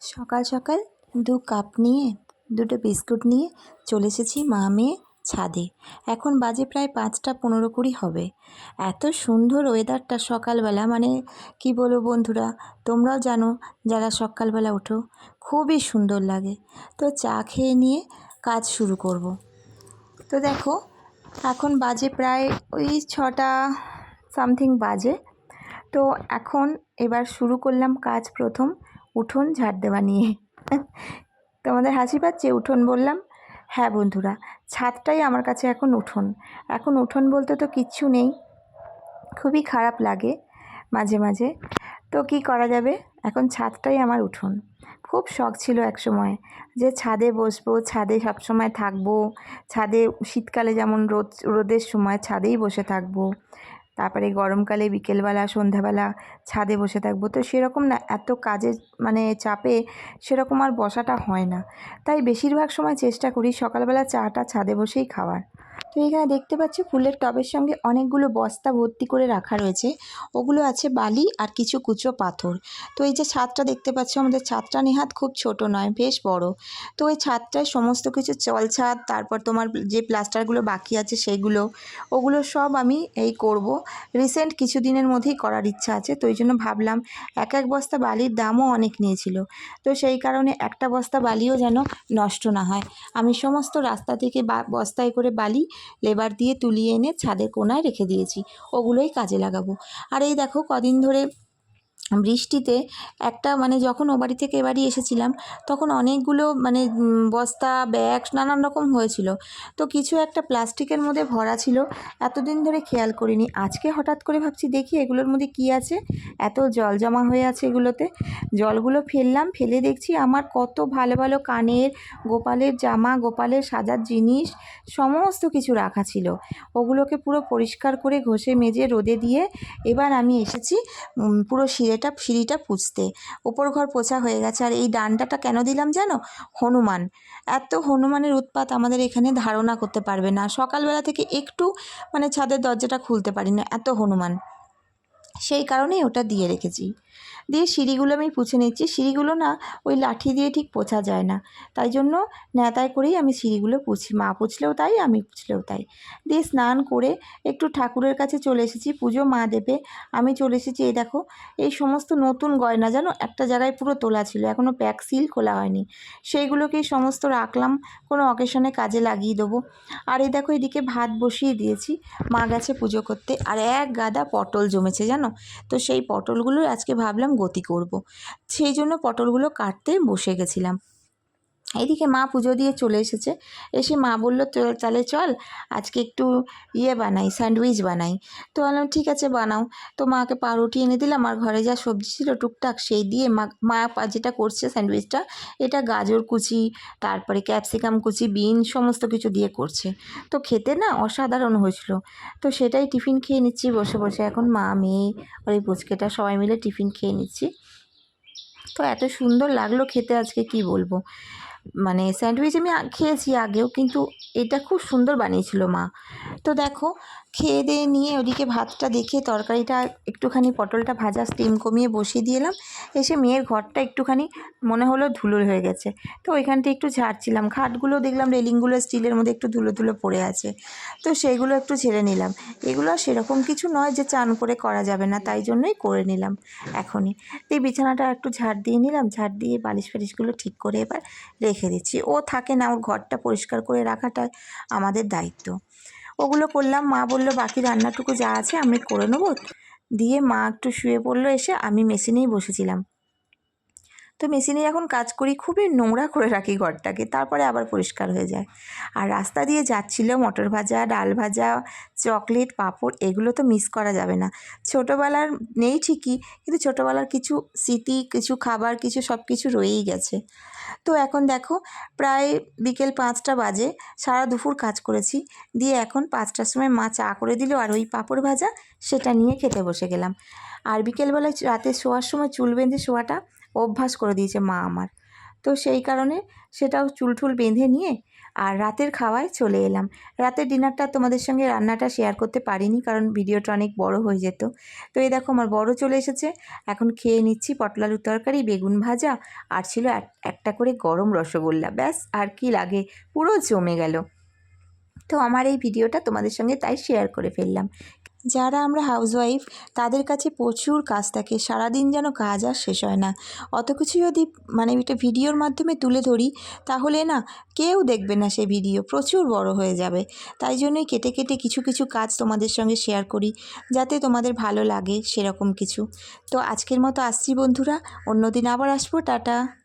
সকাল সকাল দু কাপ নিয়ে, দুটো বিস্কুট নিয়ে চলে এসেছি মা মেয়ে ছাদে। এখন বাজে প্রায় পাঁচটা পনেরো কুড়ি হবে। এত সুন্দর ওয়েদারটা সকালবেলা মানে কি বলব বন্ধুরা, তোমরাও জানো যারা সকালবেলা ওঠো, খুবই সুন্দর লাগে। তো চা খেয়ে নিয়ে কাজ শুরু করব। তো দেখো, এখন বাজে প্রায় ওই ছটা সামথিং বাজে। তো এখন এবার শুরু করলাম কাজ প্রথম। উঠোন ঝাড় দেওয়া নিয়ে। তোমাদের হাসি পাচ্ছে? উঠোন বললাম। হ্যাঁ বন্ধুরা, ছাদটাই আমার কাছে এখন উঠোন। এখন উঠোন বলতে তো কিচ্ছু নেই। খুবই খারাপ লাগে মাঝে মাঝে। তো কি করা যাবে? এখন ছাদটাই আমার উঠোন। খুব শখ ছিল এক সময় যে ছাদে বসবো, ছাদে সবসময় থাকব, ছাদে শীতকালে যেমন রোদ, রোদের সময় ছাদেই বসে থাকব। তারপরে গরমকালে বিকেলবেলা, সন্ধ্যাবেলা ছাদে বসে থাকব। তো সেরকম না, এত কাজের মানে চাপে সেরকম আর বসাটা হয় না। তাই বেশিরভাগ সময় চেষ্টা করি সকালবেলা চাটা ছাদে বসেই খাওয়ার। তো এখানে দেখতে পাচ্ছি ফুলের টবের সঙ্গে অনেকগুলো বস্তা ভর্তি করে রাখা রয়েছে। ওগুলো আছে বালি আর কিছু কুচো পাথর। তো এই যে ছাদটা দেখতে পাচ্ছ, আমাদের ছাদটা নেহাত খুব ছোট নয়, বেশ বড়। তো ওই ছাদটায় সমস্ত কিছু চল ছাদ, তারপর তোমার যে প্লাস্টারগুলো বাকি আছে সেইগুলো ওগুলো সব আমি এই করব। রিসেন্ট কিছু দিনের মধ্যেই করার ইচ্ছা আছে, তো এই জন্য ভাবলাম এক এক বস্তা বালির দামও অনেক নিয়েছিল। তো সেই কারণে একটা বস্তা বালিও যেন নষ্ট না হয়। আমি সমস্ত রাস্তা থেকে বস্তায় করে বালি, লেবার দিয়ে তুলিয়ে এনে ছাদের কোনায় রেখে দিয়েছি। ওগুলোই কাজে লাগাবো। আর এই দেখো, কদিন ধরে বৃষ্টিতে একটা মানে যখন ও বাড়ি থেকে এ বাড়ি এসেছিলাম, তখন অনেকগুলো মানে বস্তা, ব্যাগ নানান রকম হয়েছিল। তো কিছু একটা প্লাস্টিকের মধ্যে ভরা ছিল। এতদিন ধরে খেয়াল করিনি। আজকে হঠাৎ করে ভাবছি, দেখি এগুলোর মধ্যে কি আছে? এত জল জমা হয়ে আছে এগুলোতে। জলগুলো ফেললাম, ফেলে দেখছি আমার কত ভালো ভালো কানের, গোপালের জামা, গোপালের সাজার জিনিস, সমস্ত কিছু রাখা ছিল। ওগুলোকে পুরো পরিষ্কার করে ঘষে, মেজে, রোদে দিয়ে এবার আমি এসেছি পুরো সিঁড়েটা, সিঁড়িটা পুছতে ওপর ঘর পোছা হয়ে গেছে। আর এই ডান্ডাটা কেন দিলাম জানো? হনুমান। এত হনুমানের উৎপাত আমাদের এখানে ধারণা করতে পারবে না। সকালবেলা থেকে একটু মানে ছাদের দরজাটা খুলতে পারি না এত হনুমান। সেই কারণেই ওটা দিয়ে রেখেছি। দিয়ে সিঁড়িগুলো আমি পুছে নিচ্ছি। সিঁড়িগুলো না ওই লাঠি দিয়ে ঠিক পোছা যায় না। তাই জন্য নেতায় করেই আমি সিঁড়িগুলো পুছি। মা পুছলেও তাই, আমি পুছলেও তাই। দিয়ে স্নান করে একটু ঠাকুরের কাছে চলে এসেছি। পুজো মা দেবে, আমি চলে এসেছি। এই দেখো, এই সমস্ত নতুন গয়না জানো একটা জায়গায় পুরো তোলা ছিল এখনও প্যাক সিল খোলা হয়নি। সেইগুলোকেই সমস্ত রাখলাম, কোনো অকেশনে কাজে লাগিয়ে দেবো। আর এই দেখো, এদিকে ভাত বসিয়ে দিয়েছি মা গেছে পুজো করতে। আর এক গাদা পটল জমেছে জানো? তো সেই পটলগুলোর আজকে ভাবলাম গতি করব। সেই জন্য পটলগুলো কাটতে বসে গেছিলাম এদিকে মা পুজো দিয়ে চলে এসেছে। এসে মা বলল তাহলে চল, আজকে একটু ইয়ে বানাই, স্যান্ডউইচ বানাই। তো বললাম, ঠিক আছে, বানাও। তো মাকে পাউরুটি এনে দিলাম, আর ঘরে যা সবজি ছিল টুকটাক সেই দিয়ে মা মা যেটা করছে স্যান্ডউইচটা, এটা গাজর কুচি, তারপরে ক্যাপসিকাম কুচি বিন সমস্ত কিছু দিয়ে করছে। তো খেতে না অসাধারণ হয়েছিল। তো সেটাই টিফিন খেয়ে নিচ্ছি, বসে বসে এখন মা, মেয়ে আর এই পুচকেটা সবাই মিলে টিফিন খেয়ে নিচ্ছি। তো এত সুন্দর লাগল খেতে, আজকে কি বলব? মানে স্যান্ডউইচ আমি খেয়েছি আগেও, কিন্তু এটা খুব সুন্দর বানিয়েছিল মা। তো দেখো, খেয়ে দিয়ে নিয়ে ওদিকে ভাতটা দেখে তরকারিটা, একটুখানি পটলটা ভাজা স্টিম কমিয়ে বসিয়ে দিয়ে এলাম এসে মেয়ের ঘরটা একটুখানি মনে হলো ধুলো হয়ে গেছে। তো ওইখানটা একটু ঝাড়ছিলাম। খাটগুলো দেখলাম রেলিংগুলো স্টিলের মধ্যে একটু ধুলো ধুলো পড়ে আছে। তো সেইগুলো একটু ছেড়ে নিলাম। এগুলো সেরকম কিছু নয় যে চান করে করা যাবে না, তাই জন্যই করে নিলাম এখনই। তো এই বিছানাটা একটু ঝাড় দিয়ে নিলাম। ঝাড় দিয়ে বালিশ ফালিশগুলো ঠিক করে এবার রেখে দিচ্ছি। ও থাকে না, ওর ঘরটা পরিষ্কার করে রাখাটা আমাদের দায়িত্ব। ওগুলো করলাম, মা বলল, বাকি রান্নাটুকু যা আছে আমি করে নেব। দিয়ে মা একটু শুয়ে পড়ল, এসে আমি মেশিনেই বসেছিলাম। তো মেশিনে যখন কাজ করি, খুবই নোংরা করে রাখি ঘরটাকে, তারপরে আবার পরিষ্কার হয়ে যায়। আর রাস্তা দিয়ে যাচ্ছিল মটর ভাজা, ডাল ভাজা, চকলেট, পাঁপড়, এগুলো তো মিস করা যাবে না। ছোটোবেলার নেই ঠিকই, কিন্তু ছোটোবেলার কিছু স্মৃতি, কিছু খাবার, কিছু সব কিছু রয়েই গেছে। তো এখন দেখো, প্রায় বিকেল পাঁচটা বাজে, সারা দুপুর কাজ করেছি, দিয়ে এখন পাঁচটার সময় মা চা করে দিল আর ওই পাঁপড় ভাজা, সেটা নিয়ে খেতে বসে গেলাম। আর বিকেলবেলায় রাতে শোয়ার সময় চুল বেঁধে শোয়াটা অভ্যাস করে দিয়েছে মা আমার। তো সেই কারণে সেটাও চুলঠুল বেঁধে নিয়ে আর রাতের খাওয়ায় চলে এলাম। রাতের ডিনারটা তোমাদের সঙ্গে রান্নাটা শেয়ার করতে পারিনি কারণ ভিডিওটা অনেক বড় হয়ে যেত। তো এই দেখো আমার বড় চলে এসেছে। এখন খেয়ে নিচ্ছি পটল আলুর তরকারি, বেগুন ভাজা আর ছিল এক- একটা করে গরম রসগোল্লা। ব্যাস, আর কি লাগে? পুরো জমে গেল। তো আমার এই ভিডিওটা তোমাদের সঙ্গে তাই শেয়ার করে ফেললাম। যারা আমরা হাউসওয়াইফ তাদের কাছে প্রচুর কাজ থাকে। সারাদিন যেন কাজ আর শেষ হয় না। অত কিছু যদি মানে একটা ভিডিওর মাধ্যমে তুলে ধরি, তাহলে না কেউ দেখবে না সেই ভিডিও প্রচুর বড় হয়ে যাবে। তাই জন্যই কেটে কেটে কিছু কিছু কাজ তোমাদের সঙ্গে শেয়ার করি, যাতে তোমাদের ভালো লাগে সেরকম কিছু। তো আজকের মতো আসছি বন্ধুরা, অন্যদিন আবার আসব, টাটা।